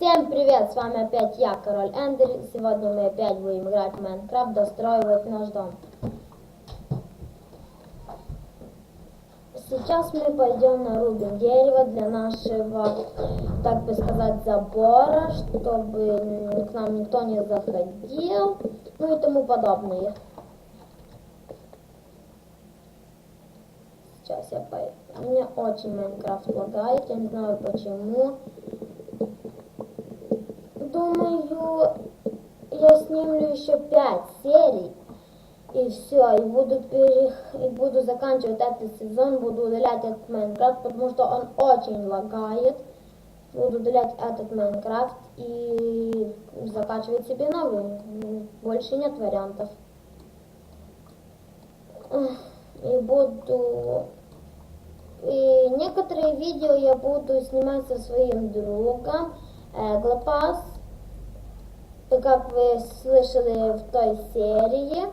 Всем привет, с вами опять я, Король Эндер. и Сегодня мы опять будем играть в Майнкрафт, достраивать наш дом. Сейчас мы пойдем нарубим дерево для нашего, так бы сказать, забора, чтобы к нам никто не заходил, ну и тому подобное. Сейчас я пойду. Мне очень Майнкрафт лагает, я не знаю почему. Думаю, я снимлю еще пять серий. И все, и буду, перех... и буду заканчивать этот сезон, буду удалять этот Майнкрафт, потому что он очень лагает. Буду удалять этот Майнкрафт и закачивать себе новый. Больше нет вариантов. И буду... И некоторые видео я буду снимать со своим другом Эглопас. Как вы слышали в той серии,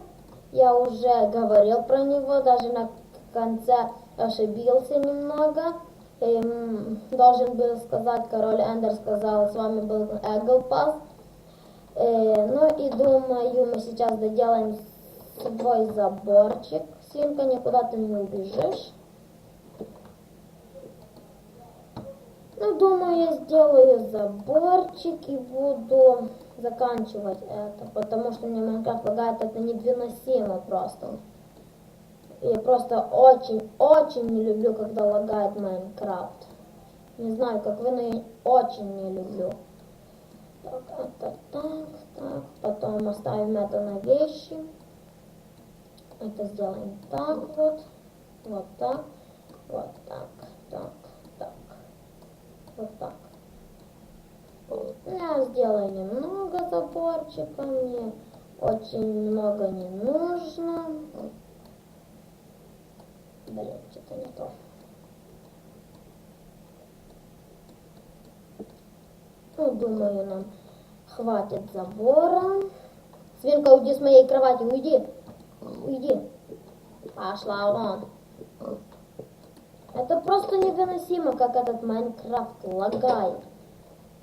я уже говорил про него, даже на конце ошибился немного. И, должен был сказать, король Эндер сказал, с вами был Эглпас. Э, ну и думаю, мы сейчас доделаем свой заборчик. Свинка, никуда ты не убежишь. Ну, думаю, я сделаю заборчик и буду заканчивать это, потому что мне Майнкрафт лагает, это невыносимо просто. Я просто очень-очень не люблю, когда лагает Майнкрафт. Не знаю, как вы, но я очень не люблю. Так, это так, так. Потом оставим это на вещи. Это сделаем так вот. Вот так. Вот так. Так вот так. Я сделаю немного заборчика, мне очень много не нужно. Блин, что-то не то. Ну, думаю, нам хватит забора. Свинка, уйди с моей кровати, уйди. Уйди. Пошла вон. Это просто невыносимо, как этот Майнкрафт лагает.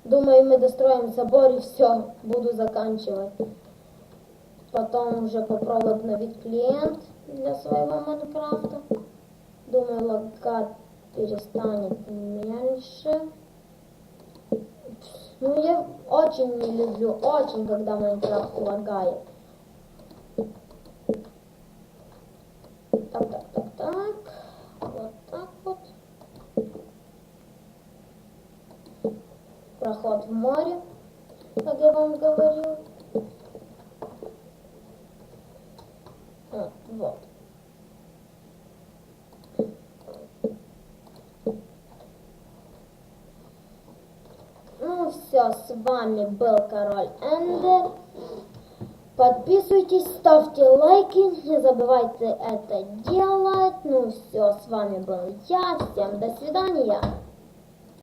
Думаю, мы достроим забор и все, буду заканчивать. Потом уже попробую обновить клиент для своего Майнкрафта. Думаю, лагать перестанет меньше. Ну, я очень не люблю, очень, когда Майнкрафт лагает. Так, так. Вот так вот. Проход в море, как я вам говорил. Вот, вот. Ну все, с вами был Король Эндер. Подписывайтесь, ставьте лайки, не забывайте это делать. Ну все, с вами был я. Всем до свидания.